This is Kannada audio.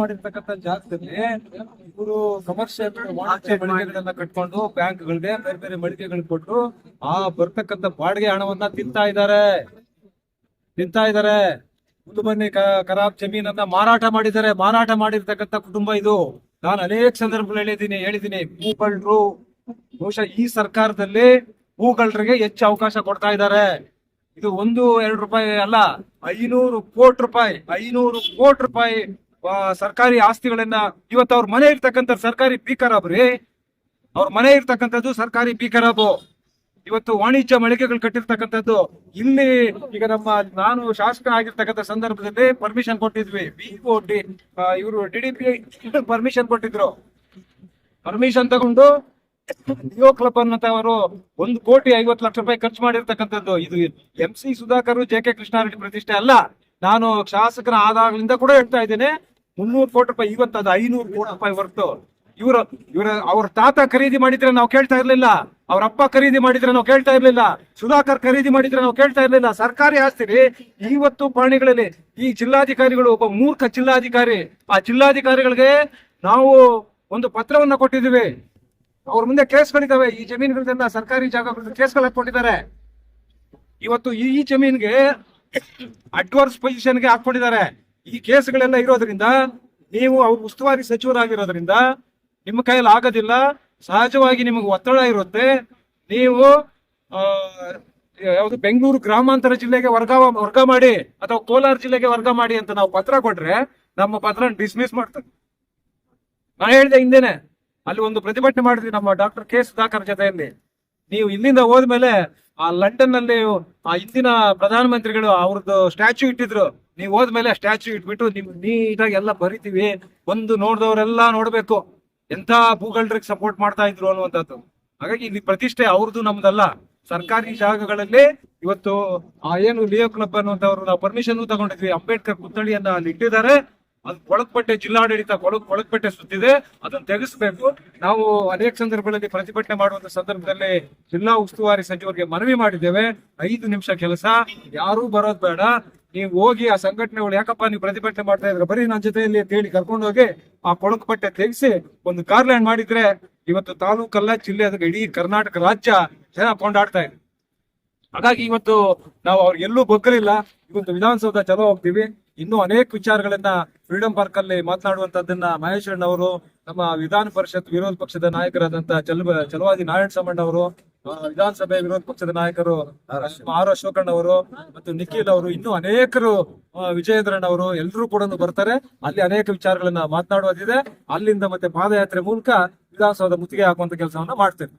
ಮಾಡಿರ್ತಕ್ಕಂಥ ಜಾಗದಲ್ಲಿ ಇವರು ಕಮರ್ಷಿಯಲ್ ವಾಣಿಜ್ಯ ಮಳಿಗೆಗಳನ್ನ ಕಟ್ಕೊಂಡು ಬ್ಯಾಂಕ್ಗಳಿಗೆ ಬೇರೆ ಬೇರೆ ಮಳಿಗೆಗಳು ಕೊಟ್ಟು ಆ ಬರ್ತಕ್ಕಂಥ ಬಾಡಿಗೆ ಹಣವನ್ನ ತಿಂತಾ ಇದ್ದಾರೆ ತಿಂತಾ ಇದ್ದಾರೆ ಮುದುಬನ್ನಿ ಕರಾಬ್ ಜಮೀನನ್ನ ಮಾರಾಟ ಮಾಡಿದ್ದಾರೆ. ಮಾರಾಟ ಮಾಡಿರ್ತಕ್ಕಂಥ ಕುಟುಂಬ ಇದು. ನಾನು ಅನೇಕ ಸಂದರ್ಭಗಳಲ್ಲಿ ಹೇಳಿದ್ದೀನಿ ಹೇಳಿದ್ದೀನಿ. ಭೂಗಳ್ರು ಬಹುಶಃ ಈ ಸರ್ಕಾರದಲ್ಲಿ ಭೂಗಳ್ರಿಗೆ ಹೆಚ್ಚು ಅವಕಾಶ ಕೊಡ್ತಾ ಇದ್ದಾರೆ ಇದು ಒಂದು, ಎರಡು ರೂಪಾಯಿ ಅಲ್ಲ, ಐನೂರು ಕೋಟಿ ರೂಪಾಯಿ, ಐನೂರು ಕೋಟಿ ರೂಪಾಯಿ ಸರ್ಕಾರಿ ಆಸ್ತಿಗಳನ್ನ ಇವತ್ತು ಅವ್ರ ಮನೆ ಇರ್ತಕ್ಕಂಥ ಸರ್ಕಾರಿ ಬೀಕರಾಬ್ ರೀ ಅವ್ರ ಮನೆ ಇರ್ತಕ್ಕಂಥದ್ದು ಸರ್ಕಾರಿ ಬೀಕರಾಬು ಇವತ್ತು ವಾಣಿಜ್ಯ ಮಳಿಗೆಗಳು ಕಟ್ಟಿರ್ತಕ್ಕಂಥದ್ದು. ಇಲ್ಲಿ ಈಗ ನಮ್ಮ ನಾನು ಶಾಸಕ ಆಗಿರ್ತಕ್ಕಂಥ ಸಂದರ್ಭದಲ್ಲಿ ಪರ್ಮಿಷನ್ ಕೊಟ್ಟಿದ್ವಿ. ಡಿ ಇವರು ಡಿ ಡಿ ಪಿ ಪರ್ಮಿಷನ್ ಕೊಟ್ಟಿದ್ರು. ಪರ್ಮಿಷನ್ ತಗೊಂಡು ನಿಯೋ ಕ್ಲಬ್ ಅನ್ನೋಂಥವರು ಒಂದು ಕೋಟಿ ಐವತ್ತು ಲಕ್ಷ ರೂಪಾಯಿ ಖರ್ಚು ಮಾಡಿರ್ತಕ್ಕಂಥದ್ದು. ಇದು M C Sudhakar J K Krishna Reddy ಪ್ರತಿಷ್ಠೆ ಅಲ್ಲ. ನಾನು ಶಾಸಕರ ಆದಾಗಲಿಂದ ಕೂಡ ಹೇಳ್ತಾ ಇದ್ದೇನೆ. ಮುನ್ನೂರು ಕೋಟಿ ರೂಪಾಯಿ ಇವತ್ತು ಅದು ಐನೂರು ಕೋಟಿ ರೂಪಾಯಿ ಹೊರತು. ಇವರ ಇವರ, ಅವ್ರ ತಾತ ಖರೀದಿ ಮಾಡಿದ್ರೆ ನಾವು ಕೇಳ್ತಾ ಇರ್ಲಿಲ್ಲ. ಅವ್ರ ಅಪ್ಪ ಖರೀದಿ ಮಾಡಿದ್ರೆ ನಾವು ಕೇಳ್ತಾ ಇರ್ಲಿಲ್ಲ. ಸುಧಾಕರ್ ಖರೀದಿ ಮಾಡಿದ್ರೆ ನಾವು ಕೇಳ್ತಾ ಇರ್ಲಿಲ್ಲ. ಸರ್ಕಾರಿ ಆಸ್ತಿ ರೀ ಇವತ್ತು ಪ್ರಾಣಿಗಳಲ್ಲಿ ಈ ಜಿಲ್ಲಾಧಿಕಾರಿಗಳು ಒಬ್ಬ ಮೂರ್ಖ ಜಿಲ್ಲಾಧಿಕಾರಿ. ಆ ಜಿಲ್ಲಾಧಿಕಾರಿಗಳಿಗೆ ನಾವು ಒಂದು ಪತ್ರವನ್ನ ಕೊಟ್ಟಿದ್ದೀವಿ. ಅವ್ರ ಮುಂದೆ ಕೇಸ್ಗಳಿದ್ದಾವೆ ಈ ಜಮೀನುಗಳನ್ನ ಸರ್ಕಾರಿ ಜಾಗಗಳನ್ನ ಕೇಸ್ಗಳು ಹಾಕೊಂಡಿದ್ದಾರೆ ಇವತ್ತು ಈ ಜಮೀನ್ಗೆ ಅಡ್ವಾನ್ಸ್ ಪೊಸಿಷನ್ಗೆ ಹಾಕೊಂಡಿದ್ದಾರೆ ಈ ಕೇಸ್ಗಳೆಲ್ಲ ಇರೋದ್ರಿಂದ, ನೀವು ಅವ್ರ ಉಸ್ತುವಾರಿ ಸಚಿವರಾಗಿರೋದ್ರಿಂದ ನಿಮ್ಮ ಕೈಯಲ್ಲಿ ಆಗೋದಿಲ್ಲ. ಸಹಜವಾಗಿ ನಿಮಗೆ ಒತ್ತಡ ಇರುತ್ತೆ. ನೀವು ಯಾವುದು ಬೆಂಗಳೂರು ಗ್ರಾಮಾಂತರ ಜಿಲ್ಲೆಗೆ ವರ್ಗ ವರ್ಗ ಮಾಡಿ ಅಥವಾ ಕೋಲಾರ ಜಿಲ್ಲೆಗೆ ವರ್ಗ ಮಾಡಿ ಅಂತ ನಾವು ಪತ್ರ ಕೊಟ್ರೆ ನಮ್ಮ ಪತ್ರ ಡಿಸ್ಮಿಸ್ ಮಾಡ್ತಾರೆ ನಾನು ಹೇಳಿದೆ ಹಿಂದೆನೆ, ಅಲ್ಲಿ ಒಂದು ಪ್ರತಿಭಟನೆ ಮಾಡಿದ್ವಿ ನಮ್ಮ ಡಾಕ್ಟರ್ ಕೆ ಸುಧಾಕರ್ ಜೊತೆಯಲ್ಲಿ. ನೀವು ಇಲ್ಲಿಂದ ಹೋದ್ಮೇಲೆ ಆ ಲಂಡನ್ನಲ್ಲಿ ಆ ಹಿಂದಿನ ಪ್ರಧಾನಮಂತ್ರಿಗಳು ಅವ್ರದ್ದು ಸ್ಟ್ಯಾಚ್ಯೂ ಇಟ್ಟಿದ್ರು. ನೀವು ಹೋದ್ಮೇಲೆ ಸ್ಟ್ಯಾಚು ಇಟ್ಬಿಟ್ಟು ನಿಮ್ ನೀಟಾಗಿ ಎಲ್ಲ ಬರಿತೀವಿ ಒಂದು ನೋಡಿದವರೆಲ್ಲ ನೋಡ್ಬೇಕು ಎಂತ ಭೂಗಳ್ರಿಗೆ ಸಪೋರ್ಟ್ ಮಾಡ್ತಾ ಇದ್ರು ಅನ್ನುವಂಥದ್ದು. ಹಾಗಾಗಿ ಇಲ್ಲಿ ಪ್ರತಿಷ್ಠೆ ಅವ್ರದ್ದು ನಮ್ದಲ್ಲ. ಸರ್ಕಾರಿ ಜಾಗಗಳಲ್ಲಿ ಇವತ್ತು ಆ ಏನು ಲಿಯೋ ಕ್ಲಬ್ ಅನ್ನುವಂಥವ್ರು ನಾವು ಪರ್ಮಿಷನ್ ತಗೊಂಡಿದ್ವಿ. ಅಂಬೇಡ್ಕರ್ ಪುತ್ಥಳಿಯನ್ನ ಅಲ್ಲಿ ಇಟ್ಟಿದ್ದಾರೆ. ಅದು ಕೊಳಕ್ಪಟ್ಟೆ ಜಿಲ್ಲಾಡಳಿತ ಕೊಳಕ್, ಕೊಳಕ್ಪಟ್ಟೆ ಸುತ್ತಿದೆ ಅದನ್ನ ತೆಗೆಸ್ಬೇಕು. ನಾವು ಅನೇಕ ಸಂದರ್ಭಗಳಲ್ಲಿ ಪ್ರತಿಭಟನೆ ಮಾಡುವಂತ ಸಂದರ್ಭದಲ್ಲಿ ಜಿಲ್ಲಾ ಉಸ್ತುವಾರಿ ಸಚಿವರಿಗೆ ಮನವಿ ಮಾಡಿದ್ದೇವೆ. ಐದು ನಿಮಿಷ ಕೆಲಸ. ಯಾರೂ ಬರೋದ್ ಬೇಡ. ನೀವು ಹೋಗಿ ಆ ಸಂಘಟನೆಗಳು ಯಾಕಪ್ಪ ನೀವು ಪ್ರತಿಭಟನೆ ಮಾಡ್ತಾ ಇದ್ರೆ? ಬರೀ ನನ್ನ ಜೊತೆಯಲ್ಲಿ ಅಂತ ಹೇಳಿ ಕರ್ಕೊಂಡು ಹೋಗಿ ಆ ಕೊಳಕುಪಟ್ಟೆ ತೆಗೆಸಿ ಒಂದು ಕಾರ್ಲ್ಯಾಂಡ್ ಮಾಡಿದ್ರೆ ಇವತ್ತು ತಾಲೂಕಲ್ಲ ಜಿಲ್ಲೆ ಅದಕ್ಕೆ ಇಡೀ ಕರ್ನಾಟಕ ರಾಜ್ಯ ಜನ ಕೊಂಡಾಡ್ತಾ ಇದೆ. ಹಾಗಾಗಿ ಇವತ್ತು ನಾವು ಅವ್ರಿಗೆ ಎಲ್ಲೂ ಬಗ್ಗಲಿಲ್ಲ. ಇವತ್ತು ವಿಧಾನಸೌಧ ಚಲೋ ಹೋಗ್ತೀವಿ. ಇನ್ನೂ ಅನೇಕ ವಿಚಾರಗಳನ್ನ ಫ್ರೀಡಂ ಪಾರ್ಕ್ ಅಲ್ಲಿ ಮಾತನಾಡುವಂತದ್ದನ್ನ ಮಹೇಶ್ವರನ್ ಅವರು, ನಮ್ಮ ವಿಧಾನ ಪರಿಷತ್ ವಿರೋಧ ಪಕ್ಷದ ನಾಯಕರಾದಂತಹ ಚಲ ಚಲವಾದಿ ನಾರಾಯಣ ಸಾಮಣ್ಣ ಅವರು ವಿಧಾನಸಭೆ ವಿರೋಧ ಪಕ್ಷದ ನಾಯಕರು ಆರ್ ಅಶೋಕಣ್ಣ ಅವರು ಮತ್ತು ನಿಖಿಲ್ ಅವರು, ಇನ್ನು ಅನೇಕರು ವಿಜಯೇಂದ್ರಣ್ಣ ಅವರು ಎಲ್ಲರೂ ಕೂಡ ಬರ್ತಾರೆ. ಅಲ್ಲಿ ಅನೇಕ ವಿಚಾರಗಳನ್ನ ಮಾತನಾಡುವುದಿದೆ ಅಲ್ಲಿಂದ ಮತ್ತೆ ಪಾದಯಾತ್ರೆ ಮೂಲಕ ವಿಧಾನಸೌಧ ಮುತ್ತಿಗೆ ಹಾಕುವಂತ ಕೆಲಸವನ್ನ ಮಾಡ್ತೇವೆ.